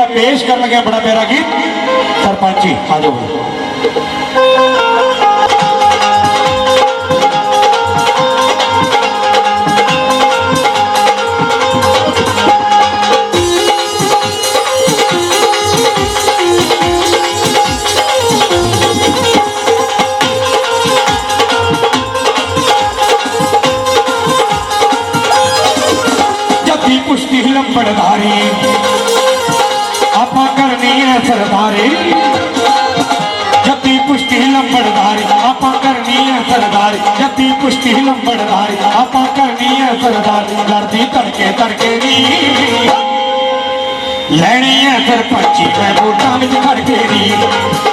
ਜਿਹੜਾ ਪੇਸ਼ ਕਰਨ ਲੱਗਿਆ ਬੜਾ ਪਿਆਰਾ ਗੀਤ ਸਰਪੰਚੀ ਆ ਜਾਓ ਜੱਦੀ ਹੈ ਸਰਦਾਰੀ ਜੱਦੀ ਪੁਸ਼ਤੀ ਲੰਬੜਦਾਰੀ ਆਪਾਂ ਕਰਨੀ ਹੈ ਸਰਦਾਰੀ। ਜੱਦੀ ਪੁਸ਼ਤੀ ਲੰਬੜਦਾਰੀ ਆਪਾਂ ਕਰਨੀ ਹੈ ਸਰਦਾਰੀ। ਲੜਦੀ ਧੜਕੇ ਧੜਕੇ ਨੀ। ਲੈਣੀ ਹੈ ਸਰਪੰਚੀ, ਮੈਂ ਵੋਟਾਂ ਵਿੱਚ ਖੜਕੇ ਦੀ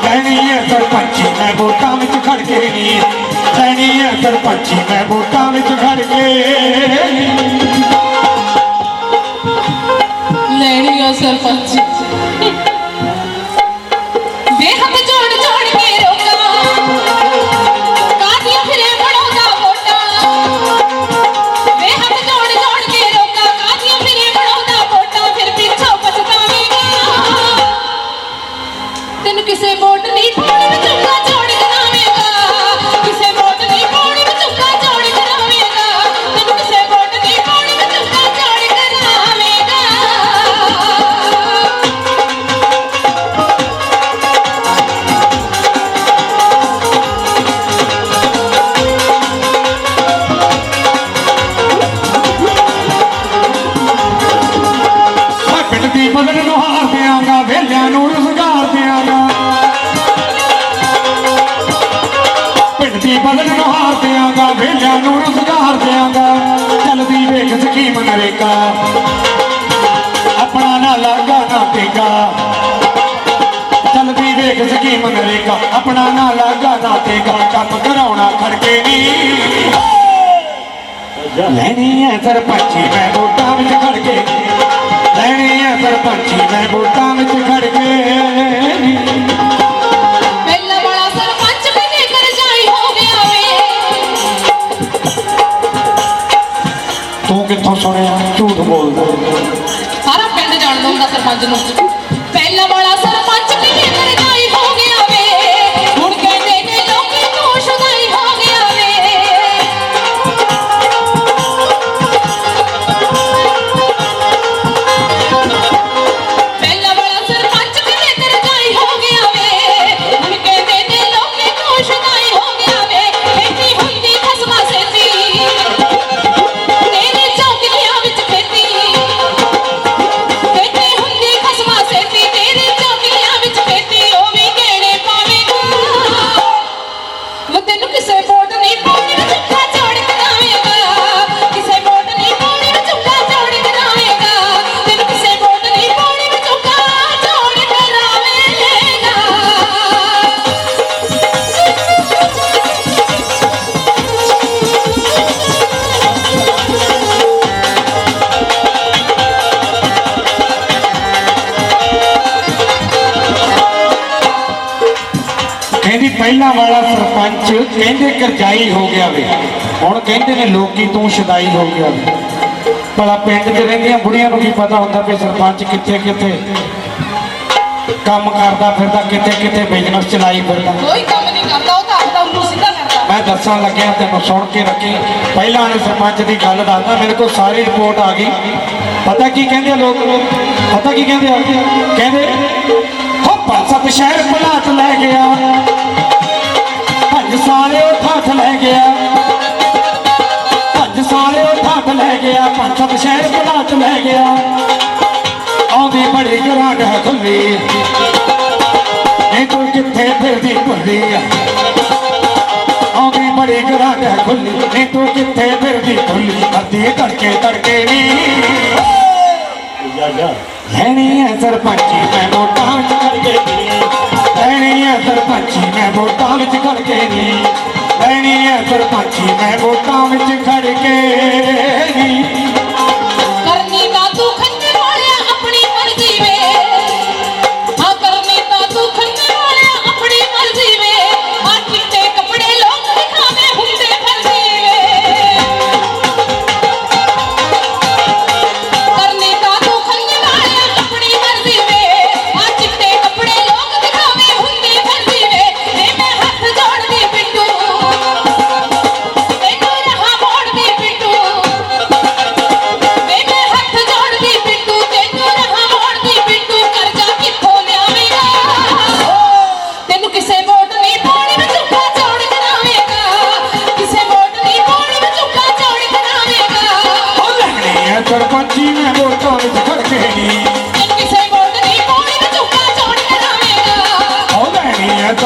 ਲੈਣੀ ਹੈ ਸਰਪੰਚੀ, ਮੈਂ ਵੋਟਾਂ ਵਿੱਚ ਖੜਕੇ ਕੇ ਲੈਣੀ ਹੈ ਸਰਪੰਚੀ, ਮੈਂ ਵੋਟਾਂ ਵਿੱਚ ਤੈਨੂੰ ਕਿਸੇ ਵੋਟ ਨਹੀਂ ਪਾਉਣੀ ਦਿਆਂਗਾ, ਵੇਲਿਆਂ ਨੂੰ ਰੁਜ਼ਗਾਰ ਦਿਆਂਗਾ। ਚੱਲਦੀ ਵੇਖ ਸਕੀਮ ਨਰੇਗਾ। ਆਪਣਾ ਨਾ ਲਾਗਾ, ਨਾ ਟੇਗਾ ਚੱਲਦੀ ਵੇਖ ਸਕੀਮ ਨਰੇਗਾ। ਆਪਣਾ ਨਾ ਲਾਗਾ, ਨਾ ਟੇਗਾ ਕੰਮ ਕਰਾਉਣਾ ਖੜਕੇ ਨਹੀਂ ਲੈਣੀ ਹੈ ਸਰਪੰਚੀ, ਮੈਂ ਵੋਟਾਂ ਵਿੱਚ ਖੜ ਕੇ ਲੈਣੀ ਹੈ ਸਰਪੰਚੀ, ਮੈਂ ਵੋਟਾਂ ਵਿੱਚ ਖੜ ਕੇ ਸਰਪੰਚ ਕਹਿੰਦੇ ਕਰਜਾਈ ਹੋ ਗਿਆ ਵੇ। ਹੁਣ ਕਹਿੰਦੇ ਨੇ ਲੋਕੀ ਤੂੰ ਸ਼ਦਾਈ ਹੋ ਗਿਆ ਵੇ। ਭਲਾ ਪਿੰਡ 'ਚ ਰਹਿੰਦੀਆਂ ਬੁੜੀਆਂ ਨੂੰ ਕੀ ਪਤਾ ਹੁੰਦਾ ਵੀ ਸਰਪੰਚ ਕਿੱਥੇ ਕਿੱਥੇ ਕੰਮ ਕਰਦਾ ਫਿਰਦਾ ਕਿੱਥੇ ਕਿੱਥੇ ਬਿਜ਼ਨਸ ਚਲਾਈ ਫਿਰਦਾ। ਕੋਈ ਕੰਮ ਨਹੀਂ ਕਰਦਾ ਉਹ ਤਾਂ ਆਪਦਾ ਉਹਨੂੰ ਸਿੱਧਾ ਕਰਦਾ। ਮੈਂ ਦੱਸਣ ਲੱਗਿਆ ਤੈਨੂੰ ਸੁਣ ਕੇ ਰੱਖੀ। ਪਹਿਲਾਂ ਵਾਲੇ ਸਰਪੰਚ ਦੀ ਗੱਲ ਦੱਸਦਾ ਮੇਰੇ ਕੋਲ ਸਾਰੀ ਰਿਪੋਰਟ ਆ ਗਈ। ਪਤਾ ਕੀ ਕਹਿੰਦੇ ਆ ਲੋਕ? ਪਤਾ ਕੀ ਕਹਿੰਦੇ ਆ? ਕਹਿੰਦੇ ਹੋ ਸੱਤ ਸ਼ਹਿਰ ਪਲਾਟ ਲੈ ਗਿਆ ਪੰਜ ਸਾਲੇ ਉਹ ਠਾਠ ਲੈ ਗਿਆ। ਪੰਜ ਸਾਲੇ ਠਾਠ ਲੈ ਗਿਆ ਪੰਜ ਸੱਤ ਸ਼ਹਿਰ ਪਲਾਟ ਲੈ ਗਿਆ। ਆਉਂਦੀ ਬੜੀ ਗਰਾਂਡ ਹੈ ਖੁੱਲੀ। ਇਹ ਤੂੰ ਕਿੱਥੇ ਫਿਰਦੀ ਭੁੱਲੀ ਆਉਂਦੀ ਬੜੀ ਗਰਾਂਡ ਹੈ ਖੁੱਲੀ ਨੀ ਤੂੰ ਕਿੱਥੇ ਫਿਰਦੀ ਖੁੱਲੀ ਅੱਧੀ ਧੜਕੇ ਧੜਕੇ ਨੀ ਲੈਣੀ ਹੈ ਸਰਪੰਚੀ ਮੈਂ ਵੋਟਾਂ ਵਿੱਚ ਖੜ ਸਰਪੰਚੀ ਮੈਂ ਵੋਟਾਂ ਵਿੱਚ ਖੜ ਕੇ ਨੀ। ਲੈਣੀ ਹੈ ਸਰਪੰਚੀ ਮੈਂ ਵੋਟਾਂ ਵਿੱਚ ਖੜ ਕੇ।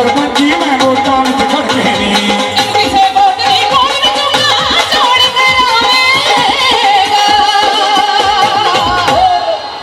সরপঞ্চী